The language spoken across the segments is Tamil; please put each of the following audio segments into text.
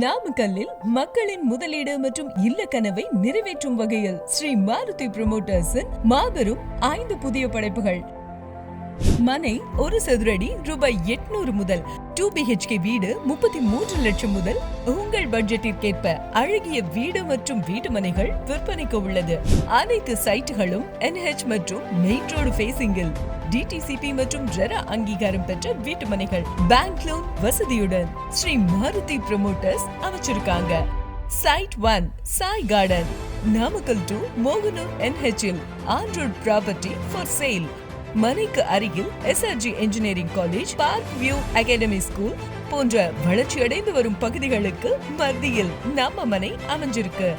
நாமக்கல்லில் மக்களின் முதலீடு மற்றும் இல்ல கனவை நிறைவேற்றும் வகையில் ஸ்ரீ மாருதி ப்ரமோட்டர்ஸின் மாபெரும் ஐந்து புதிய படைப்புகள். மனை ஒரு சதுரடி ரூபாய் எட்நூறு முதல் டூ பிஹெச்கே வீடு முப்பத்தி மூன்று லட்சம் முதல் உங்கள் பட்ஜெட்டிற்கேற்ப அழகிய வீடு மற்றும் வீட்டு மனைகள் விற்பனைக்கு உள்ளது. அனைத்து சைட்டுகளும் என்ஹெச் மற்றும் மெயின் ரோடு ஃபேசிங்கில் டிடிசிபி மற்றும் ரெரா அங்கீகாரம் பெற்ற வீட்டு மனைகள். பேங்க் லோன் வசதியுடன் ஸ்ரீ மாருதி ப்ரமோட்டர்ஸ் அமைச்சிருக்காங்க. Site one Sai garden Namakkal to Mohanur NH on road property for sale மனைக்கு அருகில் SRG engineering college park view academy school போன்ற வளர்ச்சியடைந்து வரும் பகுதிகளுக்கு மத்தியில் நம்ம மனை அமைஞ்சிருக்கு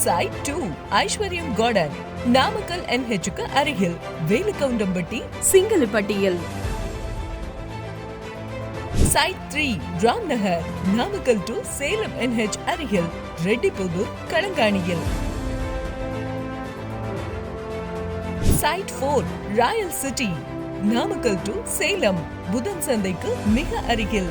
site two Aishwaryam garden Namakkal என்ஹெச்சுக்கு அருகில் வேலுக்கவுண்டம்பட்டி சிங்களப்பட்டியில் site three Ram Nagar Namakkal to Salem NH அருகில் ரெட்டிபுதூர் களங்காணியில் site four royal city Namakkal to Salem புதன் சந்தைக்கு மிக அருகில்.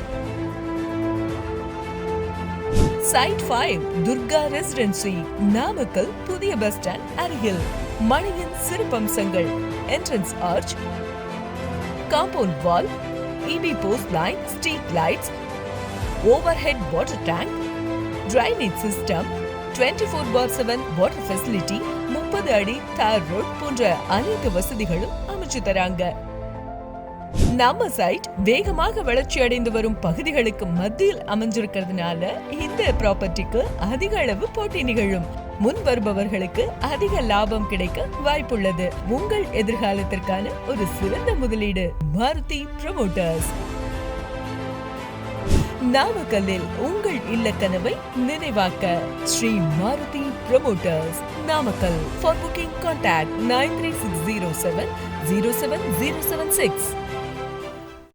Site five Durga residency Namakkal புதிய பஸ் ஸ்டாண்ட் அருகில். மணியின் சிறப்பம்சங்கள் entrance arch compound wall EB post line street lights overhead water tank drainage system twenty four bar seven water facility முப்பது அடி தார் ரோட் போன்ற அனைத்து வசதிகளும் அமைச்சு தராங்க. நம்ம சைட் வேகமாக வளர்ச்சி அடைந்து வரும் பகுதிகளுக்கு மத்தியில் அமைஞ்சிருக்கிறதுனால இந்த ப்ராப்பர்ட்டிக்கு அதிக அளவு போட்டி நிகழும். முன் வருபவர்களுக்கு அதிக லாபம் கிடைக்க வாய்ப்புள்ளது. உங்கள் எதிர்காலத்திற்கான ஒரு சிறந்த முதலீடு மாருதி ப்ரமோட்டர்ஸ் நாமக்கல்லில் உங்கள் இல்ல கனவை நினைவாக்க Shri Maruti promoters Namakkal. For booking contact nine three six zero seven zero seven zero seven six